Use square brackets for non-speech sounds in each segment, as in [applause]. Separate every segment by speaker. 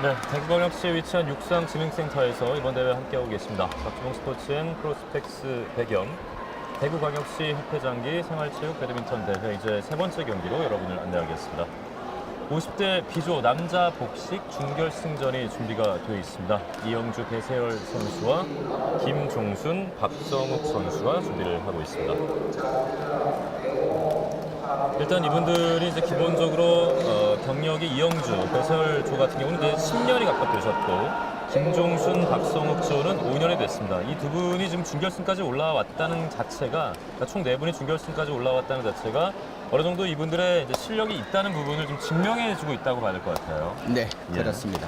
Speaker 1: 네, 대구광역시에 위치한 육상진흥센터에서 이번 대회 함께하고 계십니다. 박주봉 스포츠앤 프로스펙스 배경 대구광역시 협회장기 생활체육 배드민턴 대회 이제 세 번째 경기로 여러분을 안내하겠습니다. 50대 비조 남자 복식 준결승전이 준비가 되어 있습니다. 이영주 배세열 선수와 김종순 박정욱 선수가 준비를 하고 있습니다. 일단 이분들이 이제 기본적으로 어, 경력이 이영주, 배세열 조 같은 경우는 이제 10년이 가깝게 되셨고 김종순, 박성욱 조는 5년이 됐습니다. 이 두 분이 지금 준결승까지 올라왔다는 자체가 그러니까 총네 분이 준결승까지 올라왔다는 자체가 어느 정도 이분들의 이제 실력이 있다는 부분을 좀 증명해주고 있다고 봐야 될 것 같아요.
Speaker 2: 네,
Speaker 1: 예.
Speaker 2: 그렇습니다.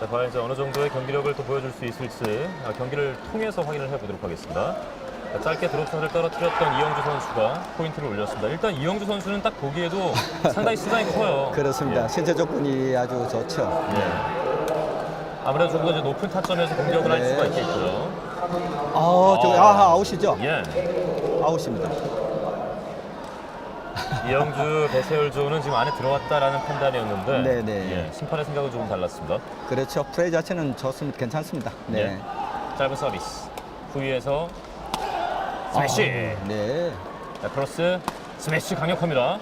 Speaker 1: 자, 과연 이제 어느 정도의 경기력을 또 보여줄 수 있을지 아, 경기를 통해서 확인을 해보도록 하겠습니다. 자, 짧게 드롭샷을 떨어뜨렸던 이영주 선수가 포인트를 올렸습니다. 일단 이영주 선수는 딱 보기에도 상당히 신장이 커요. [laughs]
Speaker 2: 그렇습니다. 신체 조건이 아주 좋죠.
Speaker 1: 예. 예. 아무래도 조금 더 이제 높은 타점에서 공격을 할
Speaker 2: 네.
Speaker 1: 수가 있겠고요.
Speaker 2: 아, 저
Speaker 1: 아.
Speaker 2: 아, 아웃이죠?
Speaker 1: 예.
Speaker 2: 아웃입니다.
Speaker 1: 이영주, [laughs] 배세열 조는 지금 안에 들어왔다라는 판단이었는데
Speaker 2: 네네.
Speaker 1: 예, 심판의 생각은 조금 달랐습니다.
Speaker 2: 그렇죠. 플레이 자체는 좋습니다. 괜찮습니다. 네.
Speaker 1: 예. 짧은 서비스. 후위에서 스매시.
Speaker 2: 아, 네.
Speaker 1: 자, 크로스 스매시 강력합니다.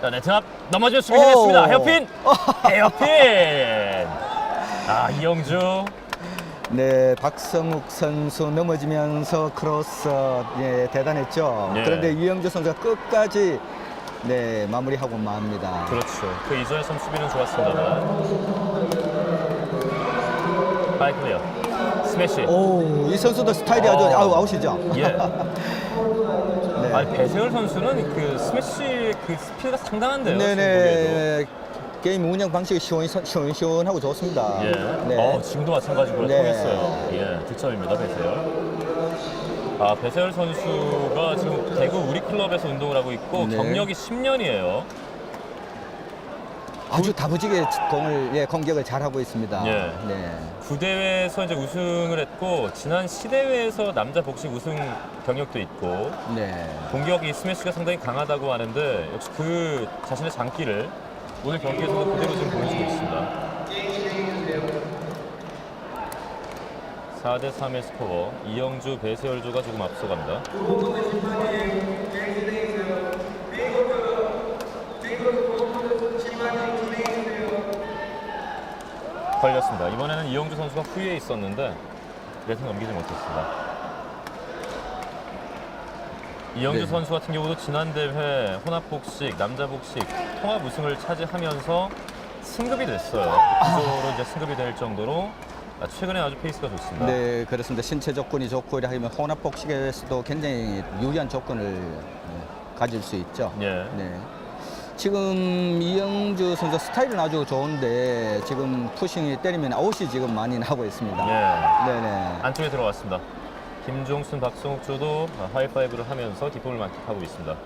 Speaker 1: 자, 네트 앞 넘어지면 수비 해냈습니다.
Speaker 2: 오.
Speaker 1: 헤어핀! [laughs] 헤어핀! 아, 이영주.
Speaker 2: 네, 박성욱 선수 넘어지면서 크로스 예, 대단했죠.
Speaker 1: 예.
Speaker 2: 그런데 이영주 선수가 끝까지 네, 마무리하고 맙니다.
Speaker 1: 그렇죠. 그 이전에 선 수비는 좋았습니다만. 파이 클리어. 스매시.
Speaker 2: 오, 이 선수도 스타일이 아주
Speaker 1: 어.
Speaker 2: 아우, 아웃이죠.
Speaker 1: 예. [laughs]
Speaker 2: 네.
Speaker 1: 아니, 배세열 선수는 그 스매시 그 스피드가 상당한데요.
Speaker 2: 네네. 게임 운영 방식이 시원, 시원 시원하고 좋습니다.
Speaker 1: 지금 보기에도. 예.
Speaker 2: 네.
Speaker 1: 어, 지금도 마찬가지로
Speaker 2: 네.
Speaker 1: 통했어요. 예, 득점입니다, 배세열. 아, 배세열 선수가 지금 대구 우리 클럽에서 운동을 하고 있고
Speaker 2: 네.
Speaker 1: 경력이 10년이에요.
Speaker 2: 아주 다부지게 공을 예, 공격을 잘 하고 있습니다.
Speaker 1: 예.
Speaker 2: 네.
Speaker 1: 구대회에서 이제 우승을 했고 지난 시대회에서 남자 복식 우승 경력도 있고
Speaker 2: 네.
Speaker 1: 공격 이 스매시가 상당히 강하다고 하는데 역시 그 자신의 장기를 오늘 경기에서도 그대로 지금 보여주고 있습니다. 4대 3의 스코어 이영주 배세열조가 조금 앞서갑니다. 걸렸습니다. 이번에는 이영주 선수가 후위에 있었는데 그래서 넘기지 못했습니다. 이영주
Speaker 2: 네.
Speaker 1: 선수 같은 경우도 지난 대회 혼합 복식, 남자 복식 통합 우승을 차지하면서 승급이 됐어요. 기조로 이제 승급이 될 정도로 최근에 아주 페이스가 좋습니다.
Speaker 2: 네, 그렇습니다. 신체 조건이 좋고 이라 하면 혼합 복식에서도 굉장히 유리한 조건을 예, 가질 수 있죠.
Speaker 1: 예.
Speaker 2: 네. 지금 이영주 선수 스타일은 아주 좋은데 지금 푸싱이 때리면 아웃이 지금 많이 나고 있습니다.
Speaker 1: 예.
Speaker 2: 네네.
Speaker 1: 안쪽에 들어왔습니다. 김종순, 박성욱 조도 하이파이브를 하면서 기쁨을 만끽하고 있습니다.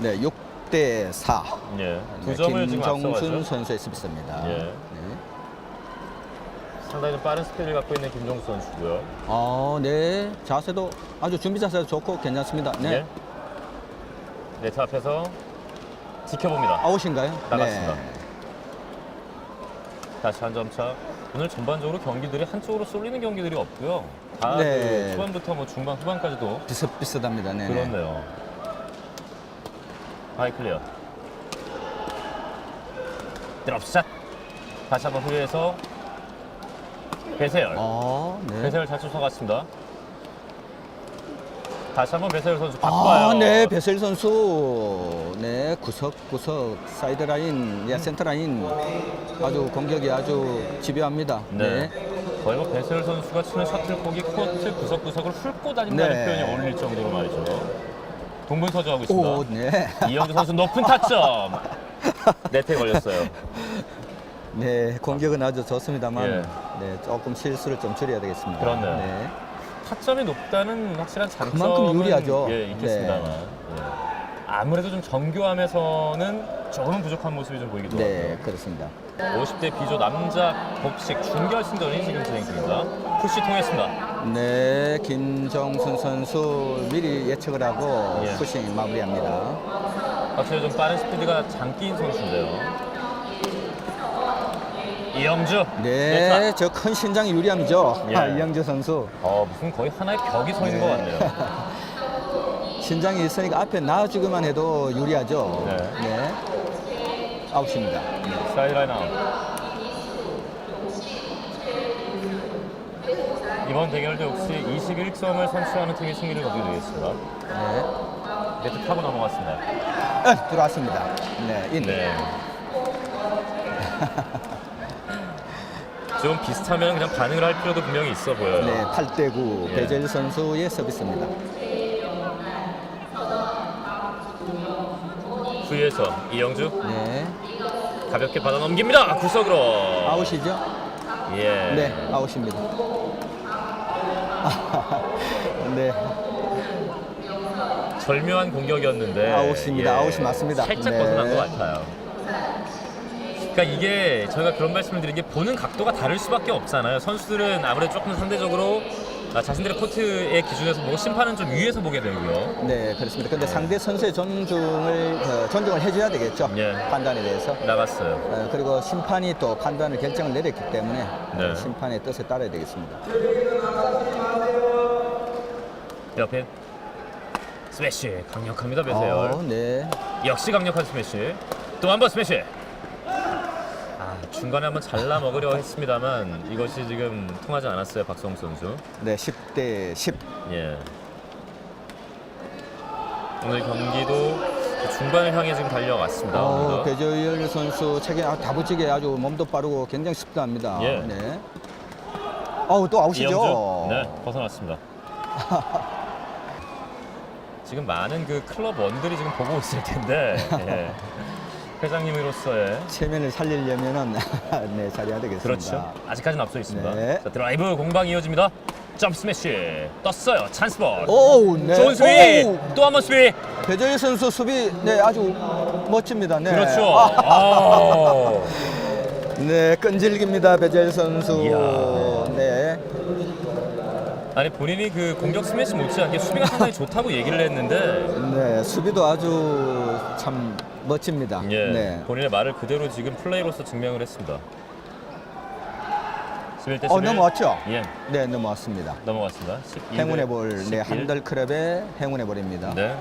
Speaker 2: 네, 6대 4.
Speaker 1: 예. 두
Speaker 2: 네,
Speaker 1: 점을 지금 앞서가죠.
Speaker 2: 선수의 서비스입니다.
Speaker 1: 예.
Speaker 2: 네.
Speaker 1: 상당히 좀 빠른 스피드를 갖고 있는 김종수 선수고요.
Speaker 2: 아, 네. 자세도 아주 준비 자세도 좋고 괜찮습니다. 네.
Speaker 1: 예. 네트 앞에서 지켜봅니다.
Speaker 2: 아웃인가요?
Speaker 1: 나갔습니다.
Speaker 2: 네.
Speaker 1: 다시 한 점 차. 오늘 전반적으로 경기들이 한쪽으로 쏠리는 경기들이 없고요. 다
Speaker 2: 네.
Speaker 1: 그 초반부터 뭐 중반, 후반까지도
Speaker 2: 비슷비슷합니다. 네.
Speaker 1: 그렇네요. 하이 클리어. 드롭샷. 다시 한번 후회해서 배세열.
Speaker 2: 아, 네.
Speaker 1: 배세열 잘 쫓아갔습니다. 다시 한번 배세열 선수 바꿔요.
Speaker 2: 아, 네, 베셀 선수. 네, 구석구석 사이드 라인, 예, 센터 라인 아주 공격이 아주 집요합니다.
Speaker 1: 네. 거의 뭐 배세열 선수가 치는 셔틀콕이 코트 구석구석을 훑고 다닌다는
Speaker 2: 네.
Speaker 1: 표현이 어울릴 정도로 말이죠. 동분서주하고 있습니다.
Speaker 2: 오, 네. [laughs]
Speaker 1: 이영주 선수 높은 타점. 네트에 걸렸어요.
Speaker 2: 네, 공격은 아주 좋습니다만
Speaker 1: 예.
Speaker 2: 네, 조금 실수를 좀 줄여야 되겠습니다.
Speaker 1: 그렇네요.
Speaker 2: 네.
Speaker 1: 타점이 높다는 확실한 장점은
Speaker 2: 그만큼 유리하죠.
Speaker 1: 예, 있겠습니다만 예. 아무래도 좀 정교함에서는 조금 부족한 모습이 좀 보이기도
Speaker 2: 네,
Speaker 1: 하고요.
Speaker 2: 그렇습니다.
Speaker 1: 50대 비조 남자 복식 준결승전이 지금 진행 중입니다. 푸시 통했습니다.
Speaker 2: 네, 김정순 선수 미리 예측을 하고
Speaker 1: 예.
Speaker 2: 푸싱 마무리합니다.
Speaker 1: 확실히 좀 빠른 스피드가 장기인 선수인데요. 이영주.
Speaker 2: 네, 저 큰 신장이 유리함이죠.
Speaker 1: 예.
Speaker 2: 아, 이영주 선수.
Speaker 1: 어, 무슨 거의 하나의 벽이 서 있는 것 같네요. [laughs]
Speaker 2: 신장이 있으니까 앞에 놔주기만 해도 유리하죠.
Speaker 1: 네.
Speaker 2: 네. 아웃입니다.
Speaker 1: 사이드라인 아웃. 이번 대결도 역시 21점을 선취하는 팀이 승리를 거두게 되겠습니다.
Speaker 2: 네.
Speaker 1: 네트 타고 넘어갔습니다.
Speaker 2: 아, 들어왔습니다. 네, 인.
Speaker 1: 네. [laughs] 좀 비슷하면 그냥 반응을 할 필요도 분명히 있어 보여요.
Speaker 2: 네, 8대9
Speaker 1: 예.
Speaker 2: 배재일 선수의 서비스입니다.
Speaker 1: 후위에서 이영주
Speaker 2: 네.
Speaker 1: 가볍게 받아 넘깁니다. 구석으로.
Speaker 2: 아웃이죠?
Speaker 1: 예.
Speaker 2: 네, 아웃입니다. [laughs] 네,
Speaker 1: 절묘한 공격이었는데
Speaker 2: 아웃입니다. 아웃이 맞습니다.
Speaker 1: 살짝
Speaker 2: 네.
Speaker 1: 벗어난 것 같아요. 그러니까 이게 저희가 그런 말씀을 드린 게 보는 각도가 다를 수밖에 없잖아요. 선수들은 아무래도 조금 상대적으로 아, 자신들의 코트의 기준에서 보고 심판은 좀 위에서 보게 되고요.
Speaker 2: 네, 그렇습니다. 근데 상대 선수의 존중을 어, 존중을 해줘야 되겠죠.
Speaker 1: 예.
Speaker 2: 판단에 대해서.
Speaker 1: 나갔어요.
Speaker 2: 어, 그리고 심판이 또 판단을 결정을 내렸기 때문에 어,
Speaker 1: 네.
Speaker 2: 심판의 뜻에 따라야 되겠습니다.
Speaker 1: 옆에 스매시 강력합니다 배세열.
Speaker 2: 어, 네.
Speaker 1: 역시 강력한 스매시. 또 한 번 스매시. 아 중간에 한번 잘라 먹으려 했습니다만 이것이 지금 통하지 않았어요 박성우 선수.
Speaker 2: 네, 10대 10.
Speaker 1: 예. 오늘 경기도 중반을 향해 지금 달려왔습니다.
Speaker 2: 어,
Speaker 1: 오늘도.
Speaker 2: 배조열 선수 책임 아, 다부지게 아주 몸도 빠르고 굉장히 습도합니다.
Speaker 1: 예.
Speaker 2: 네. 어우, 또 아웃이죠.
Speaker 1: 네, 벗어났습니다. [laughs] 지금 많은 그 클럽 원들이 지금 보고 있을 텐데 예. [laughs] 회장님으로서의
Speaker 2: 체면을 살리려면은 [laughs] 네, 잘해야 되겠습니다.
Speaker 1: 그렇죠. 아직까지는 앞서 있습니다.
Speaker 2: 네.
Speaker 1: 자, 드라이브 공방 이어집니다. 점프 스매시 떴어요. 찬스 볼.
Speaker 2: 오, 네.
Speaker 1: 좋은 수비.
Speaker 2: 오,
Speaker 1: 또한 번 수비.
Speaker 2: 배조일 선수 수비 네 아주 멋집니다. 네.
Speaker 1: 그렇죠.
Speaker 2: 아, [laughs]
Speaker 1: 아.
Speaker 2: 네, 끈질깁니다. 배조일 선수.
Speaker 1: 이야.
Speaker 2: 네.
Speaker 1: 아니 본인이 그 공격 스매시 못지않게 수비가 상당히 [laughs] 좋다고 얘기를 했는데
Speaker 2: 네, 수비도 아주 참 멋집니다.
Speaker 1: 예,
Speaker 2: 네.
Speaker 1: 본인의 말을 그대로 지금 플레이로서 증명을 했습니다. 11대 11.
Speaker 2: 어, 넘어왔죠?
Speaker 1: 예,
Speaker 2: 네, 넘어왔습니다.
Speaker 1: 넘어갔습니다. 12
Speaker 2: 행운의 볼, 네,
Speaker 1: 11.
Speaker 2: 한들 클럽의 행운의 볼입니다.
Speaker 1: 네.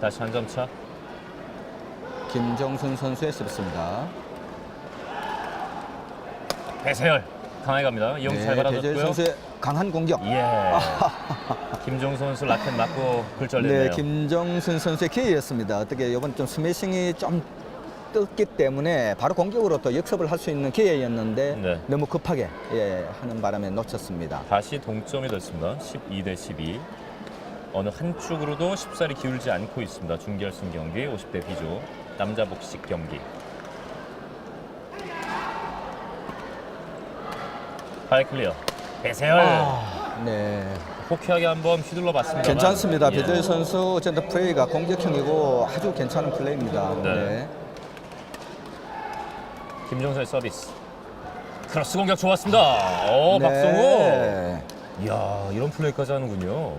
Speaker 1: 다시 한 점 차.
Speaker 2: 김정순 선수의 서비스입니다.
Speaker 1: 배세열 강하게 갑니다. 이영수 잘
Speaker 2: 배조일
Speaker 1: 받아줬고요.
Speaker 2: 선수의 강한 공격.
Speaker 1: 예. [laughs] 김종수 선수 라켓 맞고 굴절됐네요.
Speaker 2: 네, 김정순 선수의 기회였습니다. 어떻게 이번 좀 스매싱이 좀 떴기 때문에 바로 공격으로 또 역습을 할 수 있는 기회였는데
Speaker 1: 네.
Speaker 2: 너무 급하게 예, 하는 바람에 놓쳤습니다.
Speaker 1: 다시 동점이 됐습니다. 12 대 12. 어느 한쪽으로도 쉽사리 기울지 않고 있습니다. 준결승 경기 50대 B조 남자 복식 경기. 하이 클리어. 배세열
Speaker 2: 네,
Speaker 1: 호쾌하게 한번 휘둘러 봤습니다.
Speaker 2: 괜찮습니다.
Speaker 1: 예.
Speaker 2: 배들 선수 어쨌든 플레이가 공격형이고 아주 괜찮은 플레이입니다.
Speaker 1: 네.
Speaker 2: 네.
Speaker 1: 김종서의 서비스. 크로스 공격 좋았습니다. 어, 박성우.
Speaker 2: 네.
Speaker 1: 이야, 이런 플레이까지 하는군요.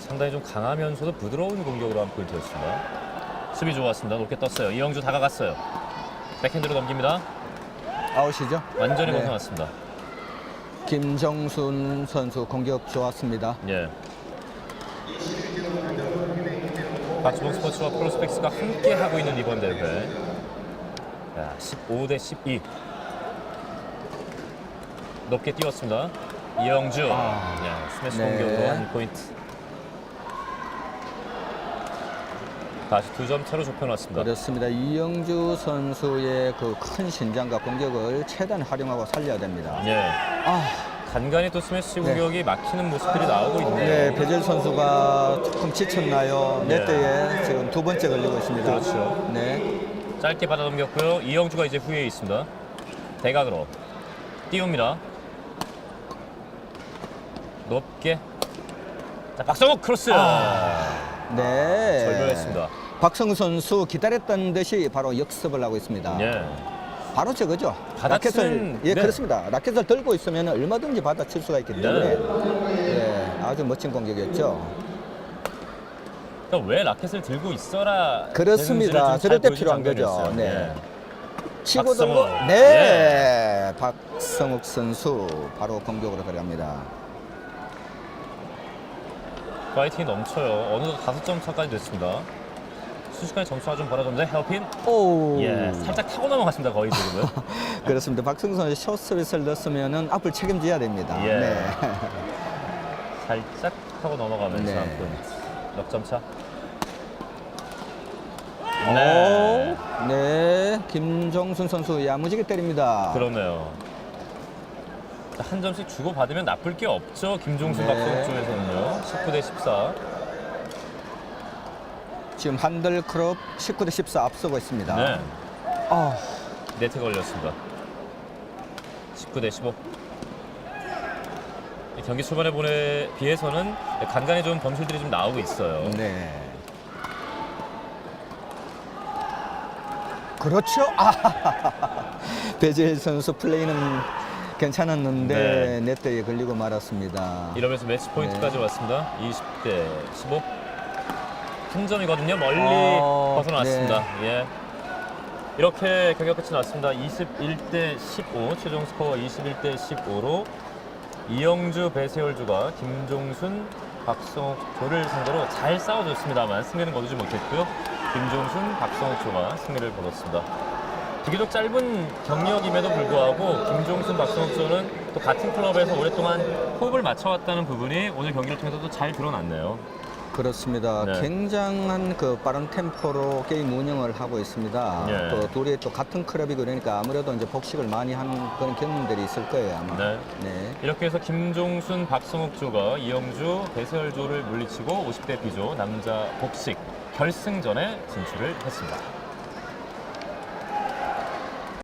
Speaker 1: 상당히 좀 강하면서도 부드러운 공격으로 한 포인트였습니다. 수비 좋았습니다. 높게 떴어요. 이영주 다가갔어요. 백핸드로 넘깁니다.
Speaker 2: 아웃이죠?
Speaker 1: 완전히
Speaker 2: 네.
Speaker 1: 벗어났습니다.
Speaker 2: 김정순 선수 공격 좋았습니다.
Speaker 1: 예. 박주봉 스포츠와 프로스펙스가 함께 하고 있는 이번 대회. 야, 15 대 12. 높게 띄웠습니다. 이영주. 야, 스매시
Speaker 2: 네.
Speaker 1: 공격으로 한 포인트. 다시 두 점 차로 좁혀놨습니다.
Speaker 2: 그렇습니다. 이영주 선수의 그 큰 신장과 공격을 최대한 활용하고 살려야 됩니다.
Speaker 1: 예.
Speaker 2: 아,
Speaker 1: 간간히 또 스매시
Speaker 2: 네.
Speaker 1: 공격이 막히는 모습들이 나오고 있네요.
Speaker 2: 네, 배젤 선수가 조금 지쳤나요?
Speaker 1: 네.
Speaker 2: 네트에 지금 두 번째 걸리고 있습니다.
Speaker 1: 그렇죠.
Speaker 2: 네.
Speaker 1: 짧게 받아 넘겼고요. 이영주가 이제 후에 있습니다. 대각으로 띄웁니다. 높게. 자, 박성욱 크로스.
Speaker 2: 네.
Speaker 1: 절묘했습니다.
Speaker 2: 박성우 선수 기다렸던 듯이 바로 역습을 하고 있습니다.
Speaker 1: 예.
Speaker 2: 바로 저거죠.
Speaker 1: 받아치는-
Speaker 2: 라켓을 예
Speaker 1: 네.
Speaker 2: 그렇습니다. 라켓을 들고 있으면 얼마든지 받아칠 수가 있기 때문에 예, 아주 멋진 공격이었죠.
Speaker 1: 그러니까 왜 라켓을 들고 있어라
Speaker 2: 그렇습니다.
Speaker 1: 되는지를
Speaker 2: 저럴 때 필요한 거죠.
Speaker 1: 장면이었어요.
Speaker 2: 네.
Speaker 1: 예.
Speaker 2: 치고
Speaker 1: 박성욱.
Speaker 2: 들고 네 박성욱 선수 바로 공격으로 들어갑니다.
Speaker 1: 파이팅이 넘쳐요. 어느덧 다섯 점 차까지 됐습니다. 순식간에 점수가 좀 벌어졌는데 헤어핀
Speaker 2: 오
Speaker 1: 예, 살짝 타고 넘어갔습니다. 거의 지금은. [laughs]
Speaker 2: 그렇습니다. 박성욱 선수 숏 서비스를 넣었으면은 앞을 책임져야 됩니다.
Speaker 1: 예.
Speaker 2: 네. [laughs]
Speaker 1: 살짝 타고 넘어가면서
Speaker 2: 네.
Speaker 1: 한 분. 넉점 차.
Speaker 2: 네. 네. 김종순 선수 야무지게 때립니다.
Speaker 1: 그러네요. 자, 한 점씩 주고 받으면 나쁠 게 없죠. 김종수
Speaker 2: 네.
Speaker 1: 박성욱 쪽에서는요. 19 대 14.
Speaker 2: 지금 한들크롭 19대 14 앞서고 있습니다.
Speaker 1: 네.
Speaker 2: 아,
Speaker 1: 네트 걸렸습니다. 19대 15. 이 경기 초반에 보에 비해서는 간간히 좀 범실들이 좀 나오고 있어요.
Speaker 2: 네. 그렇죠. 아, [laughs] 배재일 선수 플레이는 괜찮았는데
Speaker 1: 네.
Speaker 2: 네트에 걸리고 말았습니다.
Speaker 1: 이러면서 매치 포인트까지
Speaker 2: 네.
Speaker 1: 왔습니다. 20대 15. 한 점이거든요. 멀리
Speaker 2: 어,
Speaker 1: 벗어났습니다. 예. 이렇게 경기 끝이 났습니다. 21대 15. 최종 스코어 21대 15로 이영주, 배세열주가 김종순, 박성욱 조를 상대로 잘 싸워줬습니다만 승리는 거두지 못했고요. 김종순, 박성욱 조가 승리를 거뒀습니다. 비교적 짧은 경력임에도 불구하고 김종순, 박성욱 조는 또 같은 클럽에서 오랫동안 호흡을 맞춰왔다는 부분이 오늘 경기를 통해서도 잘 드러났네요.
Speaker 2: 그렇습니다.
Speaker 1: 네.
Speaker 2: 굉장한 그 빠른 템포로 게임 운영을 하고 있습니다.
Speaker 1: 예.
Speaker 2: 또 둘이 또 같은 클럽이고 그러니까 아무래도 이제 복식을 많이 한 그런 경험들이 있을 거예요 아마.
Speaker 1: 네.
Speaker 2: 네.
Speaker 1: 이렇게 해서 김종순, 박성욱 조가 이영주, 배세열 조를 물리치고 50대 B조 남자 복식 결승전에 진출을 했습니다.